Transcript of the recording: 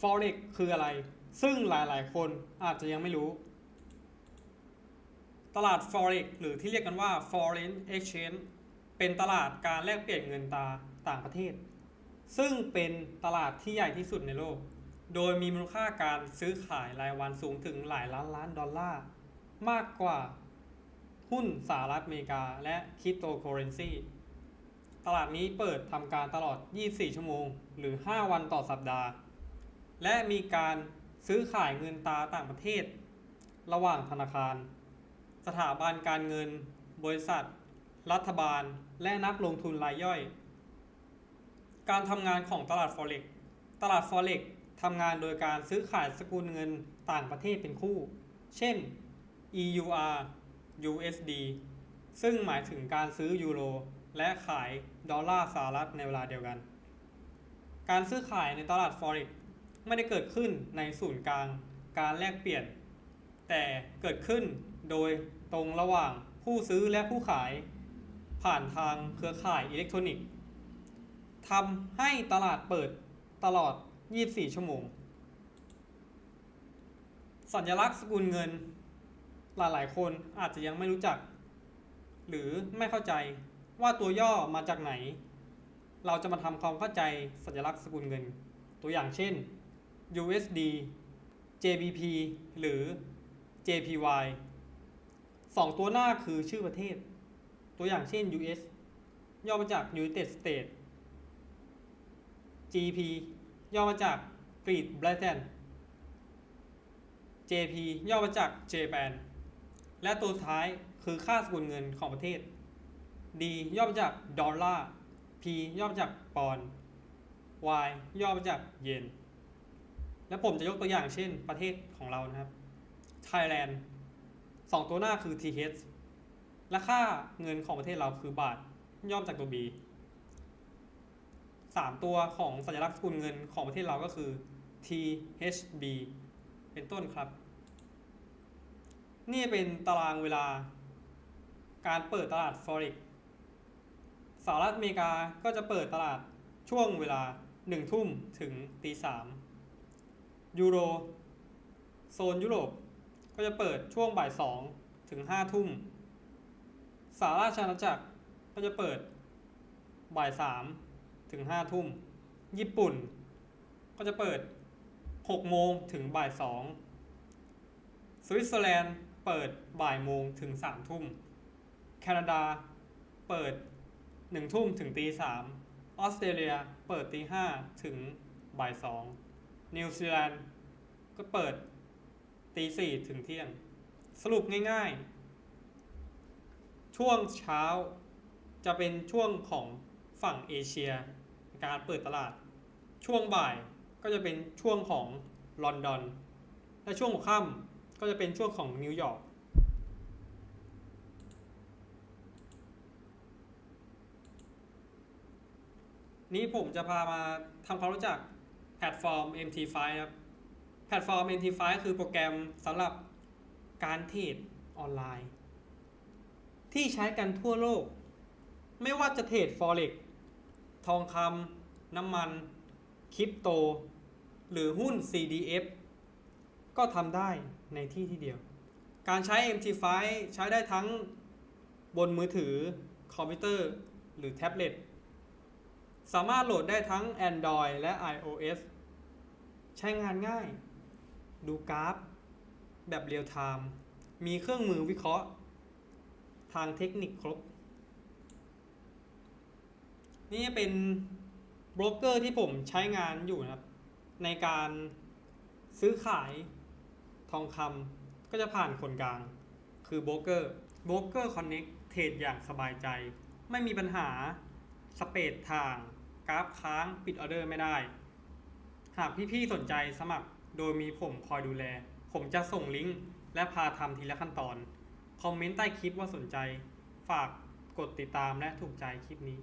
Forex คืออะไร ซึ่งหลายๆ คนอาจจะยังไม่รู้ ตลาด Forex หรือที่เรียกกันว่า Foreign Exchange เป็นตลาดการแลกเปลี่ยนเงินตาต่างประเทศ ซึ่งเป็นตลาดที่ใหญ่ที่สุดในโลก โดยมีมูลค่าการซื้อขายรายวันสูงถึงหลายล้านล้านดอลลาร์ มากกว่าหุ้นสหรัฐอเมริกาและคริปโตเคอเรนซีตลาดนี้เปิดทำการตลอด 24 ชั่วโมง หรือ 5 วันต่อสัปดาห์ และมีการซื้อขายเงินตาต่างประเทศ ระหว่างธนาคาร สถาบันการเงิน บริษัท รัฐบาล และนักลงทุนรายย่อย การทำงานของตลาด Forex ตลาด Forex ทำงานโดยการซื้อขายสกุลเงินต่างประเทศเป็นคู่ เช่น EUR USD ซึ่งหมายถึงการซื้อยูโรและขายดอลลาร์สหรัฐในเวลาเดียวกัน การซื้อขายในตลาด Forex ไม่ได้เกิดขึ้นในศูนย์กลางการแลกเปลี่ยน แต่เกิดขึ้นโดยตรงระหว่างผู้ซื้อและผู้ขาย ผ่านทางเครือข่ายอิเล็กทรอนิกส์ทำให้ตลาดเปิดตลอด 24 ชั่วโมง สัญลักษณ์สกุลเงิน หลายๆ คนอาจจะยังไม่รู้จัก หรือไม่เข้าใจว่าตัวย่อมาจากไหน เราจะมาทำความเข้าใจสัญลักษณ์สกุลเงิน ตัวอย่างเช่น USD JBP หรือ JPY สองตัวหน้าคือชื่อประเทศ ตัวอย่างเช่น US ย่อมาจาก United States GP ย่อมาจาก Great Britain JP ย่อมาจาก Japan และตัวท้ายคือค่าสกุลเงินของประเทศ D ย่อมาจากดอลลาร์ P ย่อมาจากปอนด์ Y ย่อมาจากเยน และผมจะยกตัวอย่างเช่นประเทศของเรานะครับ Thailand สองตัวหน้าคือ TH และค่าเงินของประเทศเราคือบาทย่อมจากตัว B สามตัวของสัญลักษณ์สกุลเงินของประเทศเราก็คือ THB เป็นต้นครับ นี่เป็นตารางเวลา การเปิดตลาด Forex สหรัฐอเมริกาก็จะเปิดตลาดช่วงเวลา 1 ทุ่มถึงตีสาม ยูโรโซนยุโรป ก็จะเปิดช่วงบ่าย2ถึง5ทุ่มสหราชอาณาจักรก็จะเปิดบ่าย3ถึง5ทุ่ม ญี่ปุ่น ก็จะเปิด6โมงถึงบ่าย2สวิตเซอร์แลนด์เปิดบ่ายโมงถึง3ทุ่ม แคนาดาเปิด1ทุ่มถึงตี3ออสเตรเลียเปิดตี5ถึงบ่าย2 นิวซีแลนด์ก็เปิดตีสี่ถึงเที่ยง สรุปง่ายๆ ช่วงเช้าจะเป็นช่วงของฝั่งเอเชีย การเปิดตลาด ช่วงบ่ายก็จะเป็นช่วงของลอนดอน และช่วงหัวค่ำก็จะเป็นช่วงของนิวยอร์กนี้ผมจะพามาทำความรู้จัก แพลตฟอร์ม MT5 ครับ แพลตฟอร์ม MT5 คือโปรแกรมสำหรับการเทรดออนไลน์ ที่ใช้กันทั่วโลก ไม่ว่าจะเทรด Forex ทองคำน้ำมันคริปโต หรือหุ้น CDF ก็ทำได้ในที่ที่เดียว การใช้ MT5 ใช้ได้ทั้งบนมือถือ คอมพิวเตอร์ หรือแท็บเล็ต สามารถโหลดได้ทั้ง Android และ iOS ใช้งานง่าย ดูกราฟ แบบเรียลไทม์มีเครื่องมือวิเคราะห์ ทางเทคนิคครบ นี่เป็นโบรกเกอร์ที่ผมใช้งานอยู่นะครับ ในการซื้อขายทองคำก็จะผ่านคนกลาง คือโบรกเกอร์โบรกเกอร์คอนเน็กเทรดอย่างสบายใจ ไม่มีปัญหา สเปดทาง กราฟค้างปิดออเดอร์ไม่ได้ หากพี่ๆสนใจสมัครโดยมีผมคอยดูแล ผมจะส่งลิงก์และพาทำทีละขั้นตอน คอมเมนต์ใต้คลิปว่าสนใจ ฝากกดติดตามและถูกใจคลิปนี้